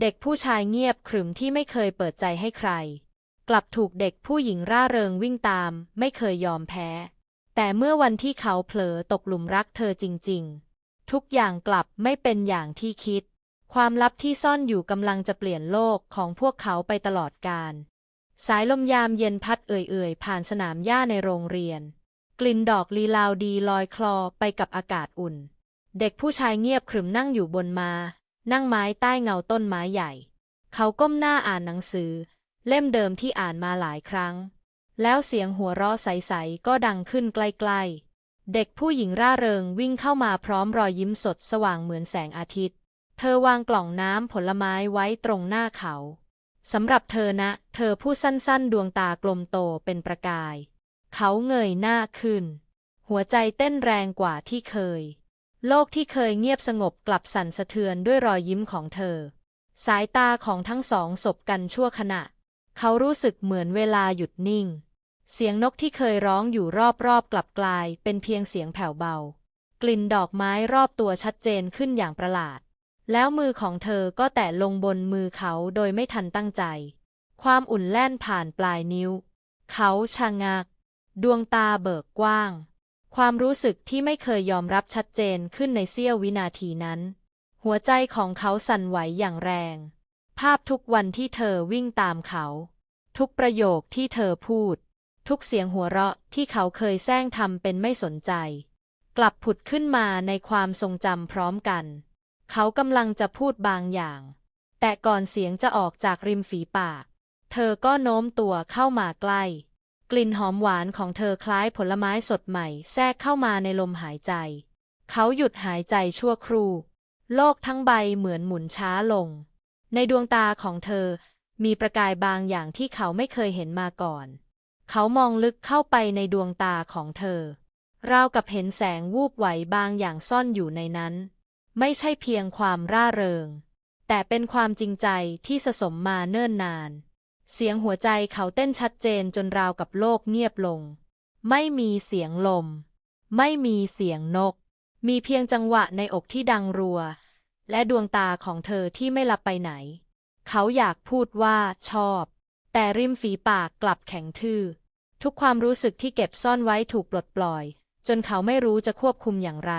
เด็กผู้ชายเงียบขรึมที่ไม่เคยเปิดใจให้ใคร กลับถูกเด็กผู้หญิงร่าเริงวิ่งตาม ไม่เคยยอมแพ้ แต่เมื่อวันที่เขาเผลอตกหลุมรักเธอจริง ๆ ทุกอย่างกลับไม่เป็นอย่างที่คิด ความลับที่ซ่อนอยู่กำลังจะเปลี่ยนโลกของพวกเขาไปตลอดกาลสายลมยามเย็นพัดเอื่อยๆ ผ่านสนามหญ้าในโรงเรียน กลิ่นดอกลีลาวดีลอยคลอไปกับอากาศอุ่น เด็กผู้ชายเงียบขรึมนั่งอยู่บนมา นั่งไม้ใต้เงาต้นไม้ใหญ่ เขาก้มหน้าอ่านหนังสือ เล่มเดิมที่อ่านมาหลายครั้ง แล้วเสียงหัวเราะใสๆก็ดังขึ้นใกล้ๆ เด็กผู้หญิงร่าเริงวิ่งเข้ามาพร้อมรอยยิ้มสดสว่างเหมือนแสงอาทิตย์ เธอวางกล่องน้ำผลไม้ไว้ตรงหน้าเขาสำหรับเธอนะ เธอพูดสั้นๆ ดวงตากลมโตเป็นประกาย เขาเงยหน้าขึ้น หัวใจเต้นแรงกว่าที่เคย โลกที่เคยเงียบสงบกลับสั่นสะเทือนด้วยรอยยิ้มของเธอ สายตาของทั้งสองสบกันชั่วขณะ เขารู้สึกเหมือนเวลาหยุดนิ่ง เสียงนกที่เคยร้องอยู่รอบๆกลับกลายเป็นเพียงเสียงแผ่วเบา กลิ่นดอกไม้รอบตัวชัดเจนขึ้นอย่างประหลาด แล้วมือของเธอก็แตะลงบนมือเขาโดยไม่ทันตั้งใจ ความอุ่นแล่นผ่านปลายนิ้ว เขาชะงัก ดวงตาเบิกกว้าง ความรู้สึกที่ไม่เคยยอมรับชัดเจนขึ้นในเสี้ยววินาทีนั้น หัวใจของเขาสั่นไหวอย่างแรง ภาพทุกวันที่เธอวิ่งตามเขา ทุกประโยคที่เธอพูด ทุกเสียงหัวเราะที่เขาเคยแซงทำเป็นไม่สนใจ กลับผุดขึ้นมาในความทรงจำพร้อมกัน เขากำลังจะพูดบางอย่าง แต่ก่อนเสียงจะออกจากริมฝีปาก เธอก็โน้มตัวเข้ามาใกล้ กลิ่นหอมหวานของเธอคล้ายผลไม้สดใหม่ แทรกเข้ามาในลมหายใจ เขาหยุดหายใจชั่วครู่ โลกทั้งใบเหมือนหมุนช้าลง ในดวงตาของเธอมีประกายบางอย่างที่เขาไม่เคยเห็นมาก่อน เขามองลึกเข้าไปในดวงตาของเธอ ราวกับเห็นแสงวูบไหวบางอย่างซ่อนอยู่ในนั้น ไม่ใช่เพียงความร่าเริง แต่เป็นความจริงใจที่สะสมมาเนิ่นนาน เสียงหัวใจเขาเต้นชัดเจนจนราวกับโลกเงียบลง ไม่มีเสียงลม ไม่มีเสียงนก มีเพียงจังหวะในอกที่ดังรัว และดวงตาของเธอที่ไม่ลับไปไหน เขาอยากพูดว่าชอบ แต่ริมฝีปากกลับแข็งทื่อ ทุกความรู้สึกที่เก็บซ่อนไว้ถูกปลดปล่อย จนเขาไม่รู้จะควบคุมอย่างไร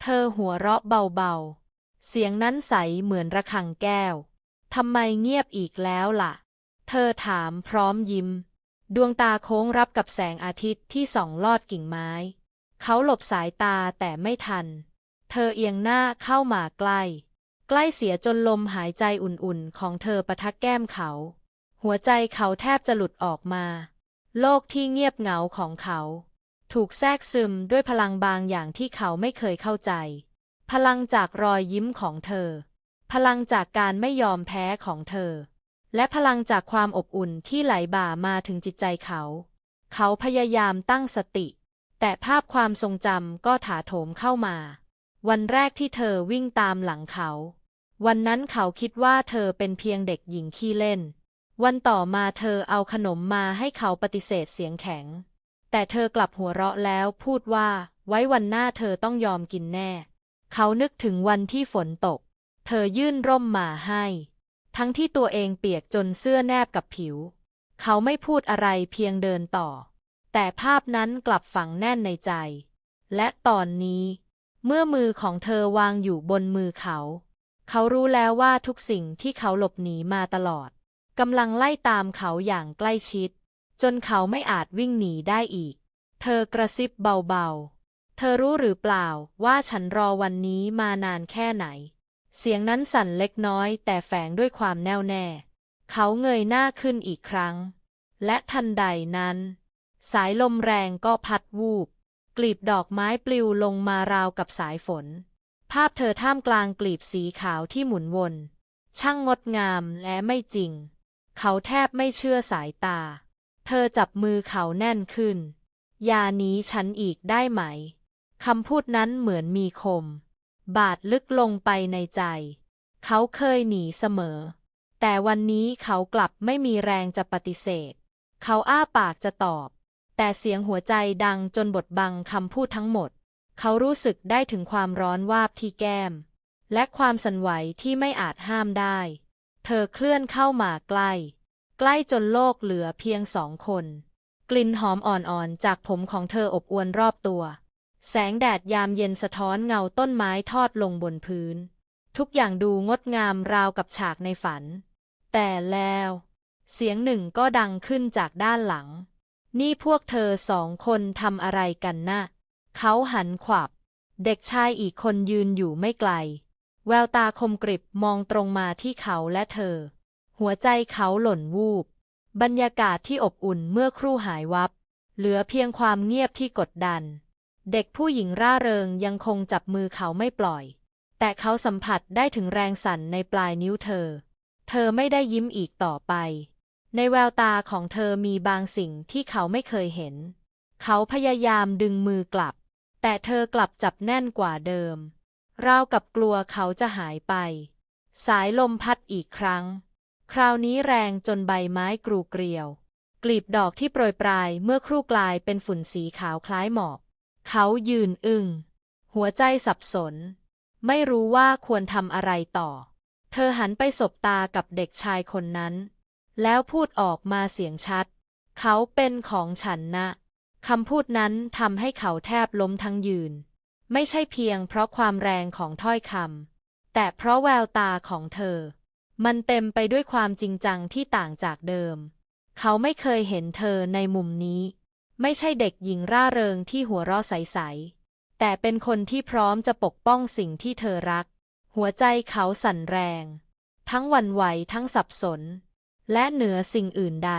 เธอหัวเราะเบาๆ เสียงนั้นใสเหมือนระฆังแก้ว ทำไมเงียบอีกแล้วล่ะ เธอถามพร้อมยิ้ม ดวงตาโค้งรับกับแสงอาทิตย์ที่ส่องลอดกิ่งไม้ เขาหลบสายตาแต่ไม่ทัน เธอเอียงหน้าเข้ามาใกล้ ใกล้เสียจนลมหายใจอุ่นๆ ของเธอประทักแก้มเขา หัวใจเขาแทบจะหลุดออกมา โลกที่เงียบเหงาของเขา ถูกแทรกซึมด้วยพลังบางอย่างที่เขาไม่เคยเข้าใจ พลังจากรอยยิ้มของเธอ พลังจากการไม่ยอมแพ้ของเธอ และพลังจากความอบอุ่นที่ไหลบ่ามาถึงจิตใจเขา เขาพยายามตั้งสติ แต่ภาพความทรงจำก็ถาโถมเข้ามา วันแรกที่เธอวิ่งตามหลังเขา วันนั้นเขาคิดว่าเธอเป็นเพียงเด็กหญิงขี้เล่น วันต่อมาเธอเอาขนมมาให้เขาปฏิเสธเสียงแข็ง แต่เธอกลับหัวเราะแล้วพูดว่า ไว้วันหน้าเธอต้องยอมกินแน่ เขานึกถึงวันที่ฝนตก เธอยื่นร่มมาให้ ทั้งที่ตัวเองเปียกจนเสื้อแนบกับผิว เขาไม่พูดอะไรเพียงเดินต่อ แต่ภาพนั้นกลับฝังแน่นในใจ และตอนนี้ เมื่อมือของเธอวางอยู่บนมือเขา เขารู้แล้วว่าทุกสิ่งที่เขาหลบหนีมาตลอดกำลังไล่ตามเขาอย่างใกล้ชิด จนเขาไม่อาจวิ่งหนีได้อีก เธอกระซิบเบาๆ เธอรู้หรือเปล่าว่าฉันรอวันนี้มานานแค่ไหน เสียงนั้นสั่นเล็กน้อย แต่แฝงด้วยความแน่วแน่ เขาเงยหน้าขึ้นอีกครั้ง และทันใดนั้น สายลมแรงก็พัดวูบ กลีบดอกไม้ปลิวลงมาราวกับสายฝน ภาพเธอท่ามกลางกลีบสีขาวที่หมุนวน ช่างงดงามและไม่จริง เขาแทบไม่เชื่อสายตา เธอจับมือเขาแน่นขึ้น ยานี้ฉันอีกได้ไหม คำพูดนั้นเหมือนมีคม บาดลึกลงไปในใจ เขาเคยหนีเสมอ แต่วันนี้เขากลับไม่มีแรงจะปฏิเสธ เขาอ้าปากจะตอบ แต่เสียงหัวใจดังจนบดบังคำพูดทั้งหมด เขารู้สึกได้ถึงความร้อนวาบที่แก้ม และความสั่นไหวที่ไม่อาจห้ามได้ เธอเคลื่อนเข้ามาใกล้ ใกล้จนโลกเหลือเพียงสองคน กลิ่นหอมอ่อนๆจากผมของเธออบอวลรอบตัว แสงแดดยามเย็นสะท้อนเงาต้นไม้ทอดลงบนพื้น ทุกอย่างดูงดงามราวกับฉากในฝัน แต่แล้ว เสียงหนึ่งก็ดังขึ้นจากด้านหลัง นี่พวกเธอสองคนทำอะไรกันนะเขาหันขวับ เด็กชายอีกคนยืนอยู่ไม่ไกล แววตาคมกริบมองตรงมาที่เขาและเธอ หัวใจเขาหล่นวูบ บรรยากาศที่อบอุ่นเมื่อครู่หายวับ เหลือเพียงความเงียบที่กดดัน เด็กผู้หญิงร่าเริงยังคงจับมือเขาไม่ปล่อย แต่เขาสัมผัสได้ถึงแรงสั่นในปลายนิ้วเธอ เธอไม่ได้ยิ้มอีกต่อไป ในแววตาของเธอมีบางสิ่งที่เขาไม่เคยเห็น เขาพยายามดึงมือกลับ แต่เธอกลับจับแน่นกว่าเดิม ราวกับกลัวเขาจะหายไป สายลมพัดอีกครั้ง คราวนี้แรงจนใบไม้กรูเกลียว กลีบดอกที่โปรยปลายเมื่อครู่กลายเป็นฝุ่นสีขาวคล้ายหมอก เขายืนอึง้ง หัวใจสับสน ไม่รู้ว่าควรทำอะไรต่อ เธอหันไปสบตากับเด็กชายคนนั้น แล้วพูดออกมาเสียงชัด เขาเป็นของฉันนะคำพูดนั้นทำให้เขาแทบล้มทั้งยืน ไม่ใช่เพียงเพราะความแรงของถ้อยคำแต่เพราะแววตาของเธอ มันเต็มไปด้วยความจริงจังที่ต่างจากเดิม เขาไม่เคยเห็นเธอในมุมนี้ ไม่ใช่เด็กหญิงร่าเริงที่หัวเราะใสๆ แต่เป็นคนที่พร้อมจะปกป้องสิ่งที่เธอรัก หัวใจเขาสั่นแรง ทั้งวันไหวทั้งสับสน และเหนือสิ่งอื่นใด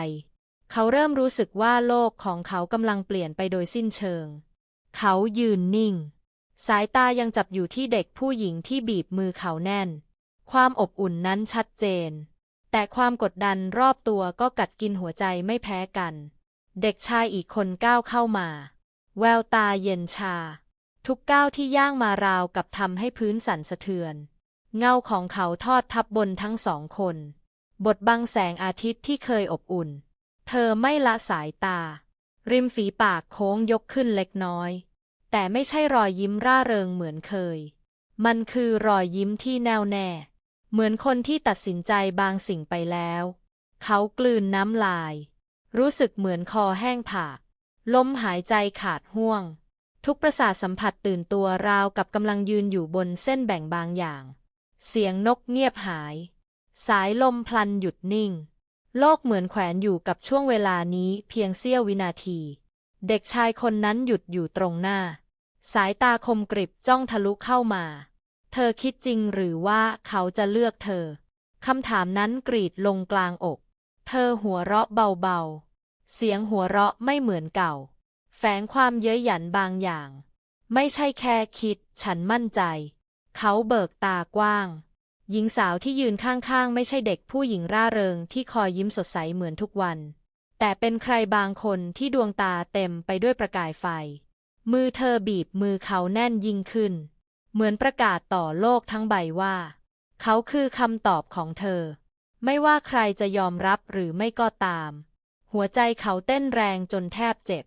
เขาเริ่มรู้สึกว่าโลกของเขากำลังเปลี่ยนไปโดยสิ้นเชิง เขายืนนิ่ง สายตายังจับอยู่ที่เด็กผู้หญิงที่บีบมือเขาแน่น ความอบอุ่นนั้นชัดเจน แต่ความกดดันรอบตัวก็กัดกินหัวใจไม่แพ้กัน เด็กชายอีกคนก้าวเข้ามา แววตาเย็นชา ทุกก้าวที่ย่างมาราวกับทำให้พื้นสั่นสะเทือน เงาของเขาทอดทับบนทั้งสองคน บทบังแสงอาทิตย์ที่เคยอบอุ่น เธอไม่ละสายตา ริมฝีปากโค้งยกขึ้นเล็กน้อย แต่ไม่ใช่รอยยิ้มร่าเริงเหมือนเคย มันคือรอยยิ้มที่แน่วแน่ เหมือนคนที่ตัดสินใจบางสิ่งไปแล้ว เขากลืนน้ำลาย รู้สึกเหมือนคอแห้งผาก ลมหายใจขาดห่วง ทุกประสาทสัมผัสตื่นตัวราวกับกำลังยืนอยู่บนเส้นแบ่งบางอย่าง เสียงนกเงียบหาย สายลมพลันหยุดนิ่ง โลกเหมือนแขวนอยู่กับช่วงเวลานี้เพียงเสี้ยววินาที เด็กชายคนนั้นหยุดอยู่ตรงหน้า สายตาคมกริบจ้องทะลุเข้ามา เธอคิดจริงหรือว่าเขาจะเลือกเธอคำถามนั้นกรีดลงกลางอก เธอหัวเราะเบาๆ เสียงหัวเราะไม่เหมือนเก่า แฝงความเย้ยหยันบางอย่าง ไม่ใช่แค่คิด ฉันมั่นใจ เขาเบิกตากว้าง หญิงสาวที่ยืนข้างๆ ไม่ใช่เด็กผู้หญิงร่าเริงที่คอยยิ้มสดใสเหมือนทุกวัน แต่เป็นใครบางคนที่ดวงตาเต็มไปด้วยประกายไฟ มือเธอบีบมือเขาแน่นยิ่งขึ้น เหมือนประกาศต่อโลกทั้งใบว่า เขาคือคำตอบของเธอ ไม่ว่าใครจะยอมรับหรือไม่ก็ตาม หัวใจเขาเต้นแรงจนแทบเจ็บ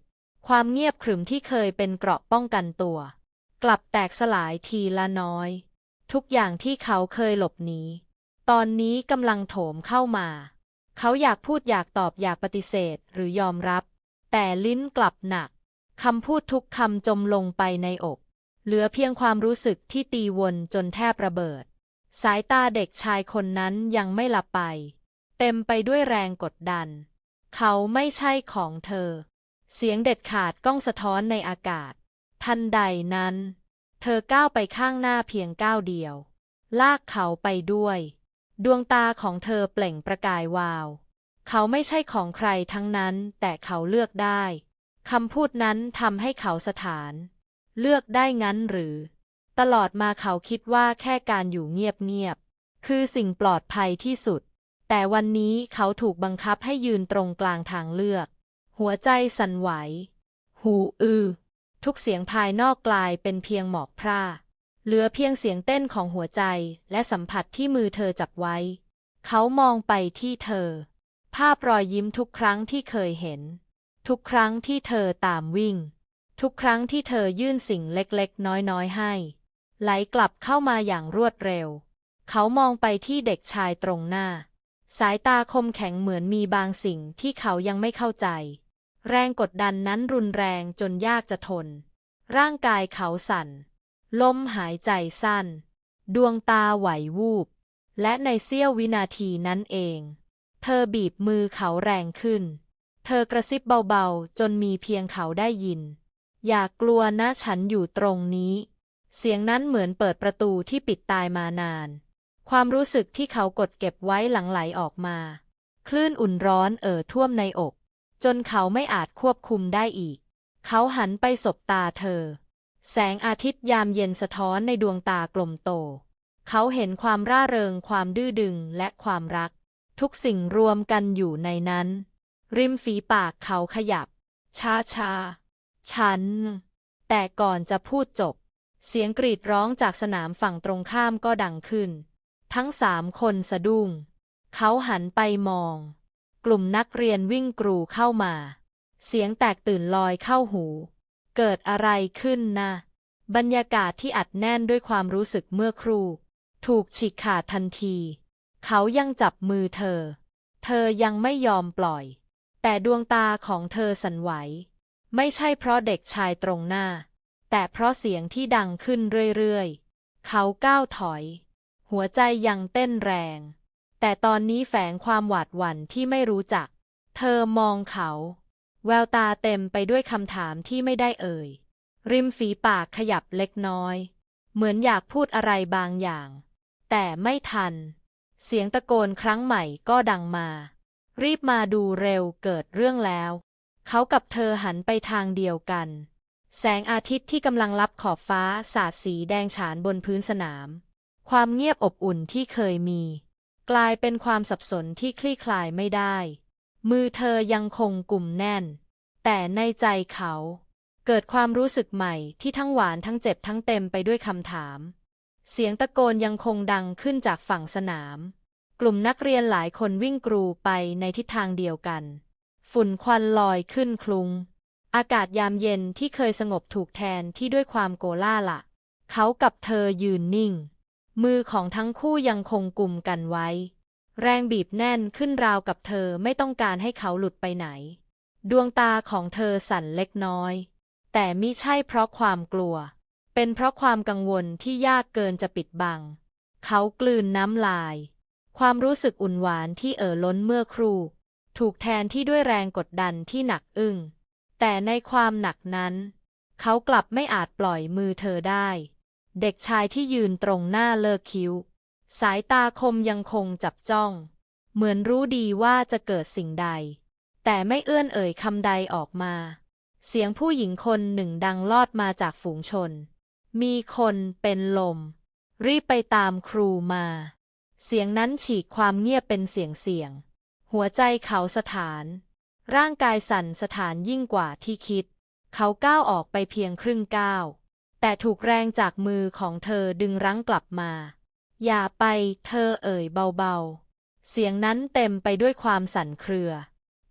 ความเงียบขรึมที่เคยเป็นเกราะป้องกันตัว กลับแตกสลายทีละน้อย ทุกอย่างที่เขาเคยหลบหนีตอนนี้กำลังโถมเข้ามา เขาอยากพูดอยากตอบอยากปฏิเสธหรือยอมรับ แต่ลิ้นกลับหนักคำพูดทุกคำจมลงไปในอก เหลือเพียงความรู้สึกที่ตีวนจนแทบระเบิด สายตาเด็กชายคนนั้นยังไม่หลับไป เต็มไปด้วยแรงกดดัน เขาไม่ใช่ของเธอ เสียงเด็ดขาดก้องสะท้อนในอากาศ ทันใดนั้น เธอก้าวไปข้างหน้าเพียงก้าวเดียว ลากเขาไปด้วย ดวงตาของเธอเปล่งประกายวาว เขาไม่ใช่ของใครทั้งนั้นแต่เขาเลือกได้คำพูดนั้นทำให้เขาสถาน เลือกได้งั้นหรือ ตลอดมาเขาคิดว่าแค่การอยู่เงียบๆ คือสิ่งปลอดภัยที่สุด แต่วันนี้เขาถูกบังคับให้ยืนตรงกลางทางเลือก หัวใจสั่นไหว หูอือ ทุกเสียงภายนอกกลายเป็นเพียงหมอกพร่า เหลือเพียงเสียงเต้นของหัวใจและสัมผัสที่มือเธอจับไว้ เขามองไปที่เธอ ภาพรอยยิ้มทุกครั้งที่เคยเห็น ทุกครั้งที่เธอตามวิ่ง ทุกครั้งที่เธอยื่นสิ่งเล็กๆ น้อยๆ ให้ ไหลกลับเข้ามาอย่างรวดเร็ว เขามองไปที่เด็กชายตรงหน้า สายตาคมแข็งเหมือนมีบางสิ่งที่เขายังไม่เข้าใจ แรงกดดันนั้นรุนแรงจนยากจะทน ร่างกายเขาสั่น ลมหายใจสั้น ดวงตาไหววูบ และในเสี้ยววินาทีนั้นเอง เธอบีบมือเขาแรงขึ้น เธอกระซิบเบาๆ จนมีเพียงเขาได้ยิน อย่ากลัวนะฉันอยู่ตรงนี้ เสียงนั้นเหมือนเปิดประตูที่ปิดตายมานาน ความรู้สึกที่เขากดเก็บไว้หลังไหลออกมา คลื่นอุ่นร้อนเอ่อท่วมในอก จนเขาไม่อาจควบคุมได้อีก เขาหันไปสบตาเธอ แสงอาทิตย์ยามเย็นสะท้อนในดวงตากลมโต เขาเห็นความร่าเริงความดื้อดึงและความรัก ทุกสิ่งรวมกันอยู่ในนั้น ริมฝีปากเขาขยับช้าช้าๆฉัน แต่ก่อนจะพูดจบ เสียงกรีดร้องจากสนามฝั่งตรงข้ามก็ดังขึ้น ทั้งสามคนสะดุ้ง เขาหันไปมอง กลุ่มนักเรียนวิ่งกรูเข้ามา เสียงแตกตื่นลอยเข้าหู เกิดอะไรขึ้นนะ บรรยากาศที่อัดแน่นด้วยความรู้สึกเมื่อครู่ ถูกฉีกขาดทันที เขายังจับมือเธอ เธอยังไม่ยอมปล่อย แต่ดวงตาของเธอสั่นไหว ไม่ใช่เพราะเด็กชายตรงหน้า แต่เพราะเสียงที่ดังขึ้นเรื่อยๆ เขาก้าวถอย หัวใจยังเต้นแรง แต่ตอนนี้แฝงความหวาดหวั่นที่ไม่รู้จัก เธอมองเขา แววตาเต็มไปด้วยคำถามที่ไม่ได้เอ่ย ริมฝีปากขยับเล็กน้อย เหมือนอยากพูดอะไรบางอย่าง แต่ไม่ทัน เสียงตะโกนครั้งใหม่ก็ดังมา รีบมาดูเร็วเกิดเรื่องแล้ว เขากับเธอหันไปทางเดียวกัน แสงอาทิตย์ที่กำลังลับขอบฟ้าสาดสีแดงฉานบนพื้นสนาม ความเงียบอบอุ่นที่เคยมี กลายเป็นความสับสนที่คลี่คลายไม่ได้ มือเธอยังคงกลุ่มแน่น แต่ในใจเขา เกิดความรู้สึกใหม่ที่ทั้งหวานทั้งเจ็บทั้งเต็มไปด้วยคำถาม เสียงตะโกนยังคงดังขึ้นจากฝั่งสนาม กลุ่มนักเรียนหลายคนวิ่งกรูไปในทิศทางเดียวกัน ฝุ่นควันลอยขึ้นคลุง อากาศยามเย็นที่เคยสงบถูกแทนที่ด้วยความโกล่าละเขากับเธอยืนนิ่ง มือของทั้งคู่ยังคงกลุ่มกันไว้ แรงบีบแน่นขึ้นราวกับเธอไม่ต้องการให้เขาหลุดไปไหน ดวงตาของเธอสั่นเล็กน้อย แต่มิใช่เพราะความกลัว เป็นเพราะความกังวลที่ยากเกินจะปิดบัง เขากลืนน้ำลาย ความรู้สึกอุ่นหวานที่เอ่อล้นเมื่อครู่ ถูกแทนที่ด้วยแรงกดดันที่หนักอึ้ง แต่ในความหนักนั้น เขากลับไม่อาจปล่อยมือเธอได้ เด็กชายที่ยืนตรงหน้าเลิกคิ้ว สายตาคมยังคงจับจ้อง เหมือนรู้ดีว่าจะเกิดสิ่งใด แต่ไม่เอื้อนเอ่ยคำใดออกมา เสียงผู้หญิงคนหนึ่งดังลอดมาจากฝูงชน มีคนเป็นลม รีบไปตามครูมา เสียงนั้นฉีกความเงียบเป็นเสียงเสียง หัวใจเขาสถาน ร่างกายสั่นสถานยิ่งกว่าที่คิด เขาก้าวออกไปเพียงครึ่งก้าว แต่ถูกแรงจากมือของเธอดึงรั้งกลับมา อย่าไป เธอเอ่ยเบาๆ เสียงนั้นเต็มไปด้วยความสั่นเครือ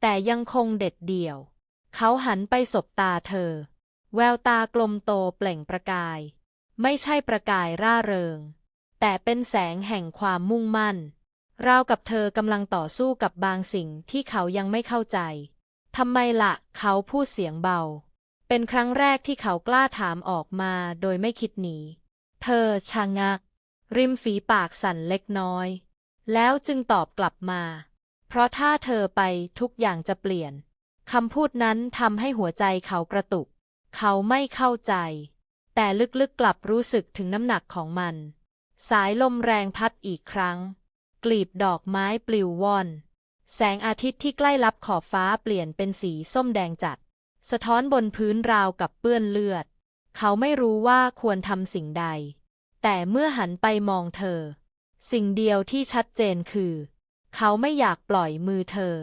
แต่ยังคงเด็ดเดี่ยว เขาหันไปสบตาเธอ แววตากลมโตเปล่งประกาย ไม่ใช่ประกายร่าเริง แต่เป็นแสงแห่งความมุ่งมั่น ราวกับเธอกำลังต่อสู้กับบางสิ่งที่เขายังไม่เข้าใจ ทำไมละ่ะ เขาพูดเสียงเบา เป็นครั้งแรกที่เขากล้าถามออกมาโดยไม่คิดหนี เธอชะงัก ริมฝีปากสั่นเล็กน้อย แล้วจึงตอบกลับมา เพราะถ้าเธอไปทุกอย่างจะเปลี่ยน คำพูดนั้นทำให้หัวใจเขากระตุก เขาไม่เข้าใจ แต่ลึกๆกลับรู้สึกถึงน้ำหนักของมัน สายลมแรงพัดอีกครั้ง กลีบดอกไม้ปลิวว่อน แสงอาทิตย์ที่ใกล้ลับขอบฟ้าเปลี่ยนเป็นสีส้มแดงจัด สะท้อนบนพื้นราวกับเปื้อนเลือด เขาไม่รู้ว่าควรทำสิ่งใด แต่เมื่อหันไปมองเธอ สิ่งเดียวที่ชัดเจนคือ เขาไม่อยากปล่อยมือเธอ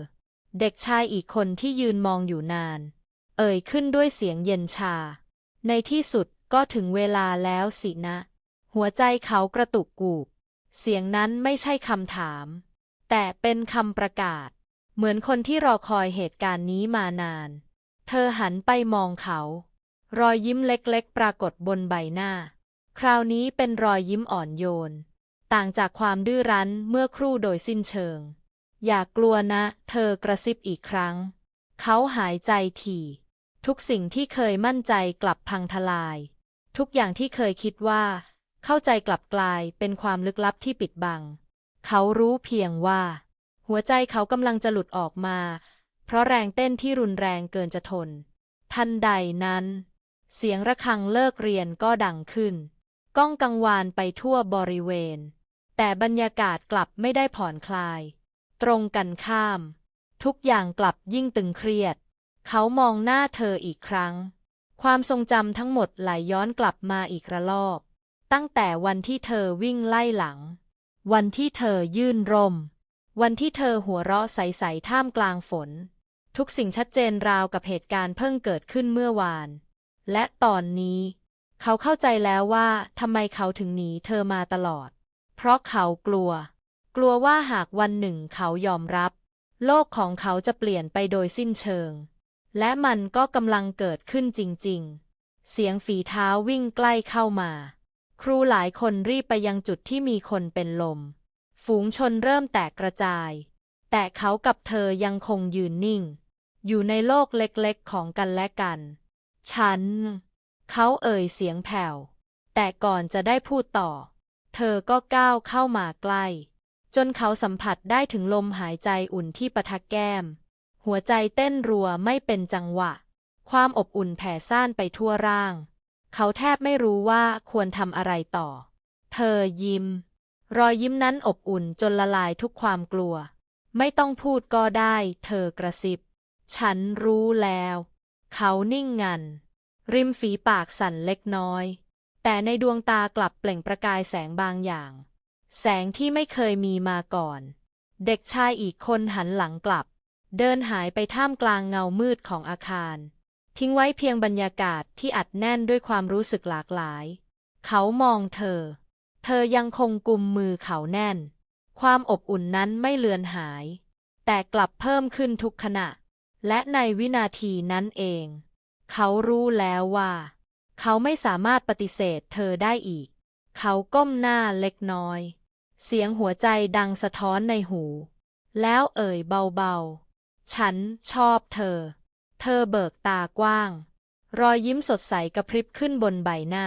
เด็กชายอีกคนที่ยืนมองอยู่นาน เอ่ยขึ้นด้วยเสียงเย็นชา ในที่สุดก็ถึงเวลาแล้วสินะ หัวใจเขากระตุกกูบ เสียงนั้นไม่ใช่คำถาม แต่เป็นคำประกาศ เหมือนคนที่รอคอยเหตุการณ์นี้มานาน เธอหันไปมองเขา รอยยิ้มเล็กๆ ปรากฏบนใบหน้า คราวนี้เป็นรอยยิ้มอ่อนโยน ต่างจากความดื้อรั้นเมื่อครู่โดยสิ้นเชิง อย่ากลัวนะ เธอกระซิบอีกครั้ง เขาหายใจถี่ ทุกสิ่งที่เคยมั่นใจกลับพังทลาย ทุกอย่างที่เคยคิดว่า เข้าใจกลับกลายเป็นความลึกลับที่ปิดบัง เขารู้เพียงว่า หัวใจเขากำลังจะหลุดออกมา เพราะแรงเต้นที่รุนแรงเกินจะทน ทันใดนั้น เสียงระฆังเลิกเรียนก็ดังขึ้น ก้องกังวานไปทั่วบริเวณ แต่บรรยากาศกลับไม่ได้ผ่อนคลาย ตรงกันข้าม ทุกอย่างกลับยิ่งตึงเครียด เขามองหน้าเธออีกครั้ง ความทรงจำทั้งหมดไหลย้อนกลับมาอีกระลอก ตั้งแต่วันที่เธอวิ่งไล่หลัง วันที่เธอยื่นร่ม วันที่เธอหัวเราะใสๆท่ามกลางฝน ทุกสิ่งชัดเจนราวกับเหตุการณ์เพิ่งเกิดขึ้นเมื่อวาน และตอนนี้ เขาเข้าใจแล้วว่าทำไมเขาถึงหนีเธอมาตลอด เพราะเขากลัว กลัวว่าหากวันหนึ่งเขายอมรับ โลกของเขาจะเปลี่ยนไปโดยสิ้นเชิง และมันก็กำลังเกิดขึ้นจริง ๆ เสียงฝีเท้าวิ่งใกล้เข้ามา ครูหลายคนรีบไปยังจุดที่มีคนเป็นลม ฝูงชนเริ่มแตกกระจาย แต่เขากับเธอยังคงยืนนิ่ง อยู่ในโลกเล็กๆของกันและกัน ฉัน เขาเอ่ยเสียงแผ่ว แต่ก่อนจะได้พูดต่อ เธอก็ก้าวเข้ามาใกล้ จนเขาสัมผัสได้ถึงลมหายใจอุ่นที่ปะทะแก้ม หัวใจเต้นรัวไม่เป็นจังหวะ ความอบอุ่นแผ่ซ่านไปทั่วร่าง เขาแทบไม่รู้ว่าควรทำอะไรต่อ เธอยิ้ม รอยยิ้มนั้นอบอุ่นจนละลายทุกความกลัว ไม่ต้องพูดก็ได้ เธอกระซิบ ฉันรู้แล้ว เขานิ่งงัน ริมฝีปากสั่นเล็กน้อย แต่ในดวงตากลับเปล่งประกายแสงบางอย่าง แสงที่ไม่เคยมีมาก่อน เด็กชายอีกคนหันหลังกลับ เดินหายไปท่ามกลางเงามืดของอาคาร ทิ้งไว้เพียงบรรยากาศที่อัดแน่นด้วยความรู้สึกหลากหลาย เขามองเธอ เธอยังคงกุมมือเขาแน่น ความอบอุ่นนั้นไม่เลือนหาย แต่กลับเพิ่มขึ้นทุกขณะ และในวินาทีนั้นเอง เขารู้แล้วว่า เขาไม่สามารถปฏิเสธเธอได้อีก เขาก้มหน้าเล็กน้อย เสียงหัวใจดังสะท้อนในหู แล้วเอ่ยเบาๆ ฉันชอบเธอ เธอเบิกตากว้าง รอยยิ้มสดใสกระพริบขึ้นบนใบหน้า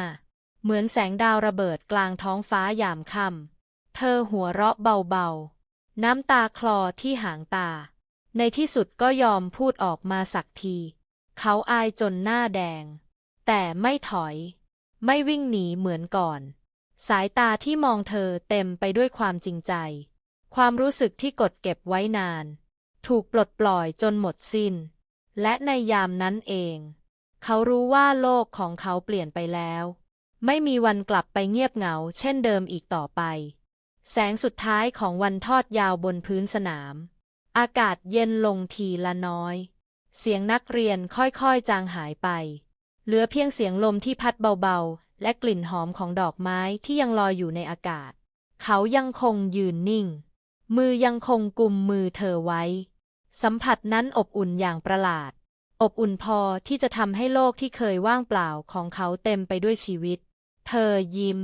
เหมือนแสงดาวระเบิดกลางท้องฟ้ายามค่ำ เธอหัวเราะเบาๆ น้ำตาคลอที่หางตา ในที่สุดก็ยอมพูดออกมาสักที เขาอายจนหน้าแดง แต่ไม่ถอย ไม่วิ่งหนีเหมือนก่อน สายตาที่มองเธอเต็มไปด้วยความจริงใจ ความรู้สึกที่กดเก็บไว้นาน ถูกปลดปล่อยจนหมดสิ้น และในยามนั้นเอง เขารู้ว่าโลกของเขาเปลี่ยนไปแล้ว ไม่มีวันกลับไปเงียบเหงา เช่นเดิมอีกต่อไป แสงสุดท้ายของวันทอดยาวบนพื้นสนาม อากาศเย็นลงทีละน้อย เสียงนักเรียนค่อยๆจางหายไป เหลือเพียงเสียงลมที่พัดเบาๆ และกลิ่นหอมของดอกไม้ที่ยังลอยอยู่ในอากาศ เขายังคงยืนนิ่ง มือยังคงกุมมือเธอไว้ สัมผัสนั้นอบอุ่นอย่างประหลาด อบอุ่นพอที่จะทำให้โลกที่เคยว่างเปล่าของเขาเต็มไปด้วยชีวิต เธอยิ้ม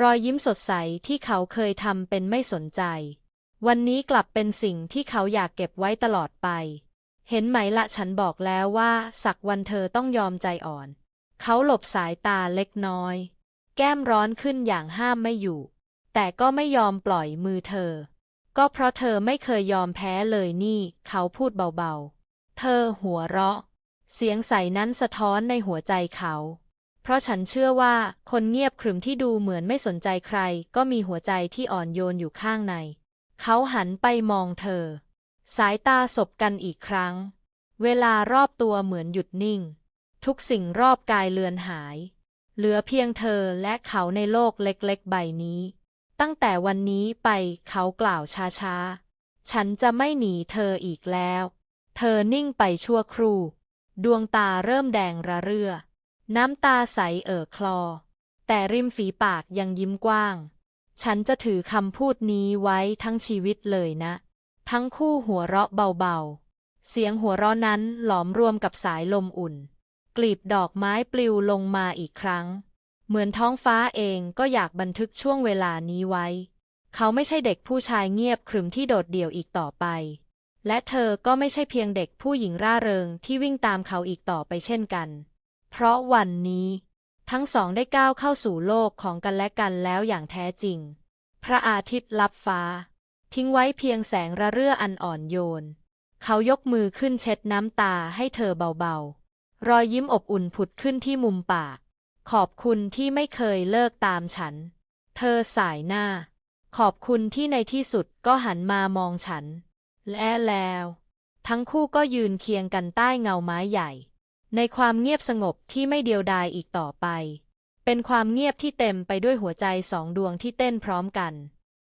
รอยยิ้มสดใสที่เขาเคยทำเป็นไม่สนใจ วันนี้กลับเป็นสิ่งที่เขาอยากเก็บไว้ตลอดไป เห็นไหมละฉันบอกแล้วว่า สักวันเธอต้องยอมใจอ่อน เขาหลบสายตาเล็กน้อย แก้มร้อนขึ้นอย่างห้ามไม่อยู่ แต่ก็ไม่ยอมปล่อยมือเธอ ก็เพราะเธอไม่เคยยอมแพ้เลยนี่ เขาพูดเบาๆ เธอหัวเราะ เสียงใสนั้นสะท้อนในหัวใจเขา เพราะฉันเชื่อว่าคนเงียบขรึมที่ดูเหมือนไม่สนใจใคร ก็มีหัวใจที่อ่อนโยนอยู่ข้างใน เขาหันไปมองเธอ สายตาสบกันอีกครั้ง เวลารอบตัวเหมือนหยุดนิ่ง ทุกสิ่งรอบกายเลือนหาย เหลือเพียงเธอและเขาในโลกเล็กๆ ใบนี้ ตั้งแต่วันนี้ไปเขากล่าวช้าๆ ฉันจะไม่หนีเธออีกแล้ว เธอนิ่งไปชั่วครู่ ดวงตาเริ่มแดงระเรื่อ น้ำตาใสเอ่อคลอ แต่ริมฝีปากยังยิ้มกว้าง ฉันจะถือคำพูดนี้ไว้ทั้งชีวิตเลยนะ ทั้งคู่หัวเราะเบาๆ เสียงหัวเราะนั้นหลอมรวมกับสายลมอุ่น กลีบดอกไม้ปลิวลงมาอีกครั้ง เหมือนท้องฟ้าเองก็อยากบันทึกช่วงเวลานี้ไว้ เขาไม่ใช่เด็กผู้ชายเงียบขรึมที่โดดเดี่ยวอีกต่อไป และเธอก็ไม่ใช่เพียงเด็กผู้หญิงร่าเริงที่วิ่งตามเขาอีกต่อไปเช่นกัน เพราะวันนี้ ทั้งสองได้ก้าวเข้าสู่โลกของกันและกันแล้วอย่างแท้จริง พระอาทิตย์ลับฟ้า ทิ้งไว้เพียงแสงระเรื่ออันอ่อนโยน เขายกมือขึ้นเช็ดน้ำตาให้เธอเบาๆ รอยยิ้มอบอุ่นผุดขึ้นที่มุมปาก ขอบคุณที่ไม่เคยเลิกตามฉัน เธอสายหน้า ขอบคุณที่ในที่สุดก็หันมามองฉัน และแล้ว ทั้งคู่ก็ยืนเคียงกันใต้เงาไม้ใหญ่ ในความเงียบสงบที่ไม่เดียวดายอีกต่อไป เป็นความเงียบที่เต็มไปด้วยหัวใจสองดวงที่เต้นพร้อมกัน